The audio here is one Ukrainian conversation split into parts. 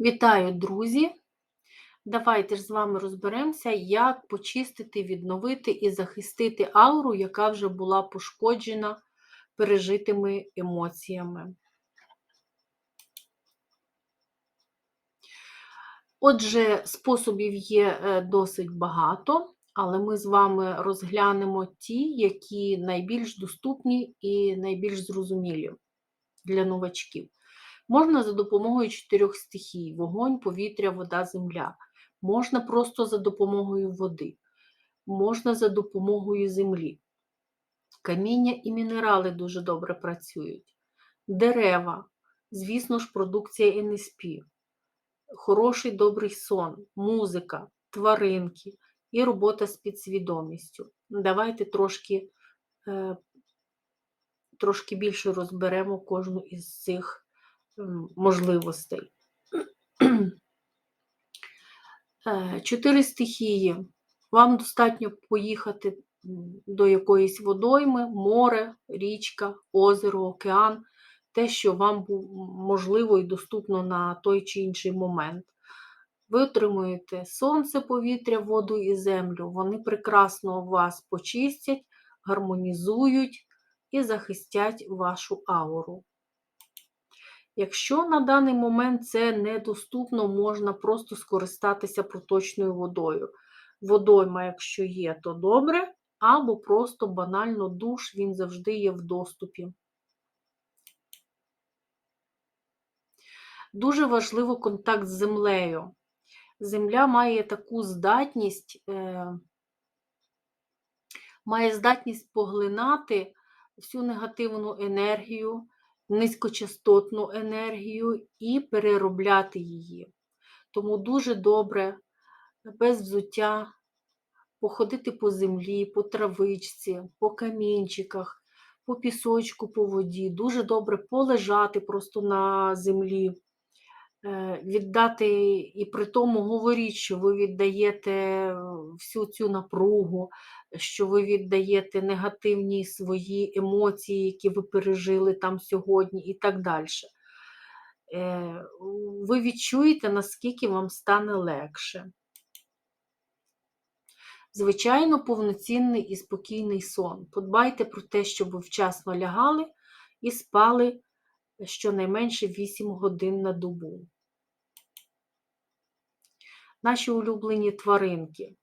Вітаю, друзі! Давайте ж з вами розберемося, як почистити, відновити і захистити ауру, яка вже була пошкоджена пережитими емоціями. Отже, способів є е, досить багато, але ми з вами розглянемо ті, які найбільш доступні і найбільш зрозумілі для новачків. Можна за допомогою чотирьох стихій: вогонь, повітря, вода, земля. Можна просто за допомогою води, можна за допомогою землі. Каміння і мінерали дуже добре працюють. Дерева, звісно ж, продукція НСП, хороший добрий сон, музика, тваринки і робота з підсвідомістю. Давайте трошки, е, трошки більше розберемо кожну із цих можливостей. Е, чотири стихії. Вам достатньо поїхати до якоїсь водойми, море, річка, озеро, океан, те, що вам можливо і доступно на той чи інший момент. Ви отримуєте сонце, повітря, воду і землю. Вони прекрасно вас почистять, гармонізують і захистять вашу ауру. Якщо на даний момент це недоступно, можна просто скористатися проточною водою. Водойма, якщо є, то добре, або просто банально душ, він завжди є в доступі. Дуже важливо контакт з землею. Земля має таку здатність, е, має здатність поглинати всю негативну енергію низькочастотну енергію і переробляти її. Тому дуже добре без взуття походити по землі, по травичці, по камінчиках, по пісочку, по воді. Дуже добре полежати просто на землі. Е, віддати, і при тому говоріть, що ви віддаєте всю цю напругу, що ви віддаєте негативні свої емоції, які ви пережили там сьогодні, і так далі. Е, ви відчуєте, наскільки вам стане легше. Звичайно, повноцінний і спокійний сон. Подбайте про те, щоб ви вчасно лягали і спали щонайменше 8 годин на добу. Наші улюблені тваринки.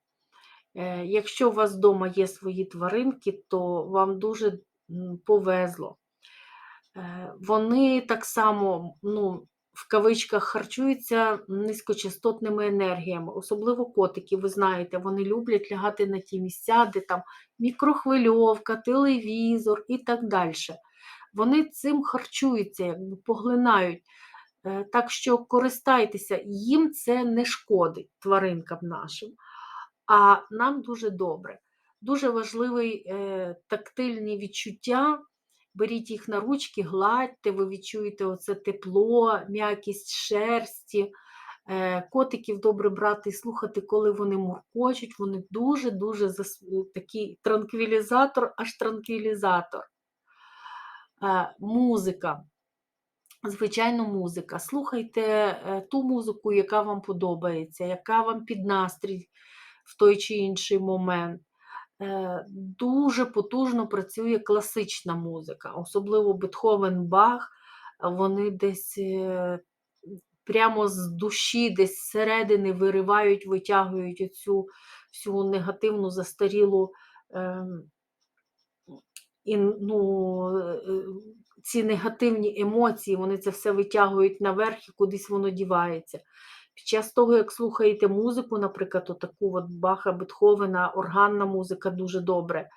Е, якщо у вас вдома є свої тваринки, то вам дуже повезло. Е, вони так само, ну, в кавичках харчуються низькочастотними енергіями, особливо котики, ви знаєте, вони люблять лягати на ті місця, де там мікрохвильовка, телевізор і так далі. Вони цим харчуються, якби поглинають. Е, так що користайтеся, їм це не шкодить тваринкам нашим, а нам дуже добре. Дуже важливий е, тактильні відчуття. Беріть їх на ручки, гладьте, ви відчуєте оце тепло, м'якість шерсті. Е, котиків добре брати і слухати, коли вони муркочуть, вони дуже-дуже такий транквілізатор, аж транквілізатор. Е, музика. Звичайно, музика. Слухайте ту музику, яка вам подобається, яка вам під настрій в той чи інший момент. Е, дуже потужно працює класична музика, особливо Бетховен Бах, вони десь е, прямо з душі, десь зсередини виривають, витягують оцю всю негативну застарілу ем, і, ну, ці негативні емоції, вони це все витягують наверх і кудись воно дівається. Під час того, як слухаєте музику, наприклад, таку от Баха, Бетховена, органна музика дуже добре.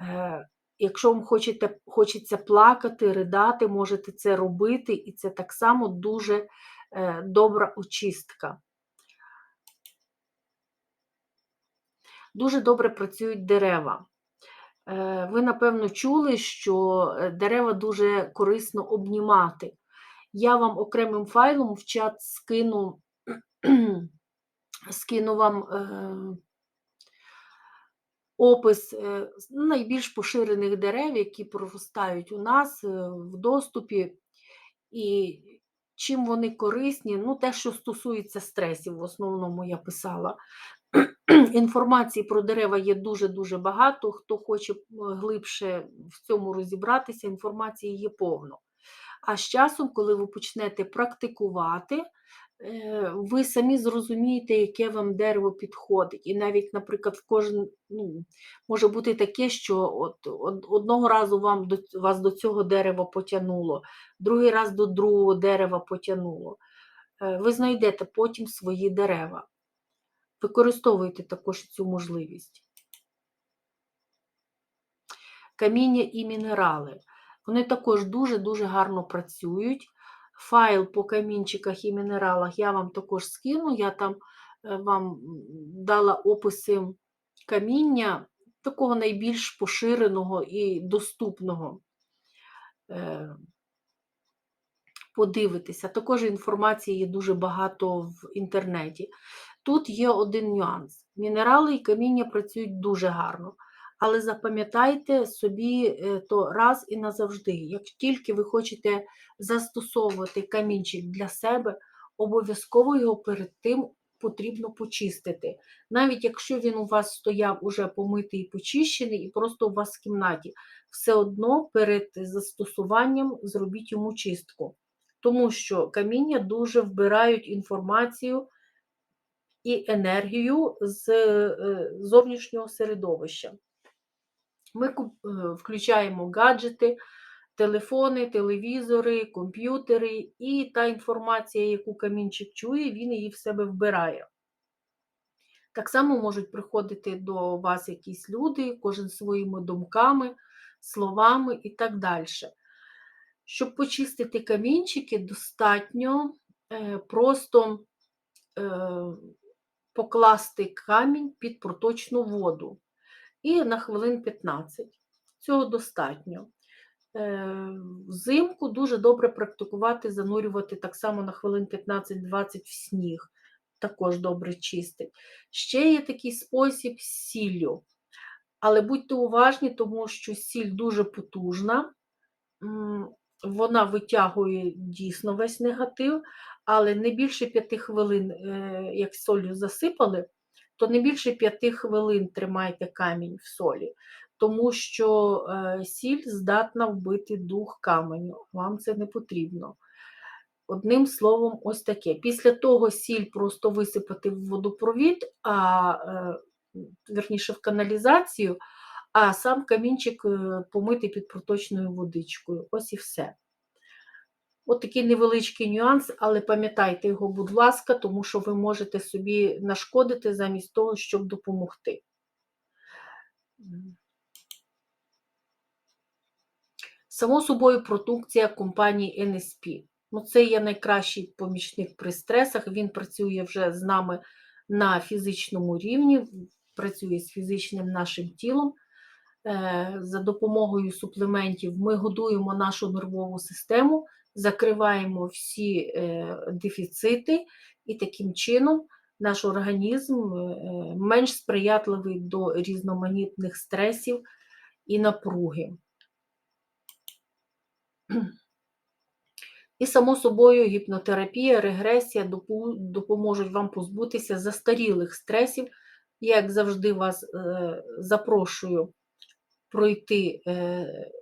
Е, Якщо вам хочете, хочеться плакати, ридати, можете це робити, і це так само дуже е, добра очистка. Дуже добре працюють дерева. Е, ви, напевно, чули, що дерева дуже корисно обнімати. Я вам окремим файлом в чат скину скину вам е, опис найбільш поширених дерев, які проростають у нас в доступі. І чим вони корисні. Ну, те, що стосується стресів, в основному я писала. Інформації про дерева є дуже-дуже багато. Хто хоче е, глибше в цьому розібратися, інформації є повно. А з часом, коли ви почнете практикувати, е, ви самі зрозумієте, яке вам дерево підходить. І навіть, наприклад, в кожен ну, може бути таке, що от, од- одного разу вам до, вас до цього дерева потягнуло, другий раз до другого дерева потягнуло. Е, Ви знайдете потім свої дерева. Використовуйте також цю можливість. Каміння і мінерали. Вони також дуже-дуже гарно працюють. Файл по камінчиках і мінералах я вам також скину. Я там е, вам дала описи каміння, такого найбільш поширеного і доступного. Е, Подивитися. Також інформації є дуже багато в інтернеті. Тут є один нюанс. Мінерали і каміння працюють дуже гарно. Але запам'ятайте собі е, то раз і назавжди. Як тільки ви хочете застосовувати камінчик для себе, обов'язково його перед тим потрібно почистити. Навіть якщо він у вас стояв уже помитий і почищений, і просто у вас в кімнаті, все одно перед застосуванням зробіть йому чистку. Тому що каміння дуже вбирають інформацію і енергію з е, зовнішнього середовища. Ми е, включаємо гаджети, телефони, телевізори, комп'ютери, і та інформація, яку камінчик чує, він її в себе вбирає. Так само можуть приходити до вас якісь люди, кожен своїми думками, словами і так далі. Щоб почистити камінчики, достатньо е, просто е, покласти камінь під проточну воду і на хвилин 15. Цього достатньо. Е, Взимку дуже добре практикувати, занурювати так само на хвилин 15-20 в сніг. Також добре чистить. Ще є такий спосіб з сіллю. Але будьте уважні, тому що сіль дуже потужна. Вона витягує дійсно весь негатив, але не більше 5 хвилин, е, як солью засипали, то не більше 5 хвилин тримайте камінь в солі, тому що е, сіль здатна вбити дух каменю. Вам це не потрібно. Одним словом, ось таке. Після того сіль просто висипати в водопровід, а е, верніше в каналізацію, а сам камінчик е, помити під проточною водичкою. Ось і все. От такий невеличкий нюанс, але пам'ятайте його, будь ласка, тому що ви можете собі нашкодити замість того, щоб допомогти. Само собою, продукція компанії NSP. Ну, це є найкращий помічник при стресах. Він працює вже з нами на фізичному рівні, працює з фізичним нашим тілом. Е, За допомогою суплементів ми годуємо нашу нервову систему, закриваємо всі е, дефіцити, і таким чином наш організм е, менш сприятливий до різноманітних стресів і напруги. І, само собою, гіпнотерапія, регресія допоможуть вам позбутися застарілих стресів. Я, як завжди, вас е, запрошую пройти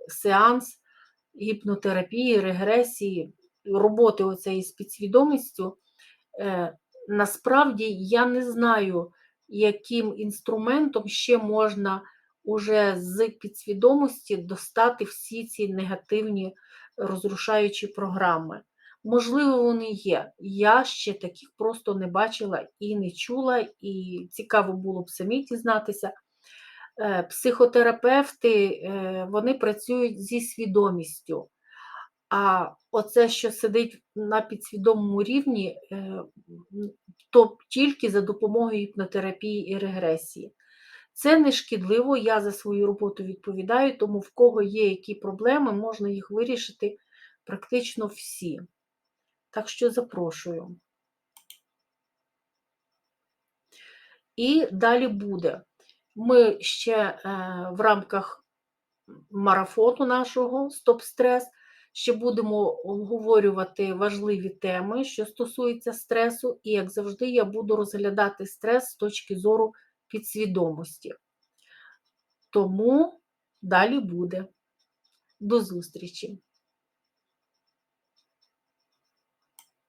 сеанс гіпнотерапії, регресії, роботи оцеї з підсвідомістю. Е, насправді я не знаю, яким інструментом ще можна уже з підсвідомості достати всі ці негативні розрушаючі програми. Можливо, вони є. Я ще таких просто не бачила і не чула, і цікаво було б самі дізнатися. Е, Психотерапевти е, вони працюють зі свідомістю. А оце, що сидить на підсвідомому рівні, е, то тільки за допомогою гіпнотерапії і регресії. Це не шкідливо, я за свою роботу відповідаю, тому в кого є які проблеми, можна їх вирішити практично всі. Так що запрошую. І далі буде. Ми ще е, в рамках марафону нашого Стоп-стрес Ще будемо обговорювати важливі теми, що стосуються стресу, і, як завжди, я буду розглядати стрес з точки зору підсвідомості. Тому далі буде. До зустрічі!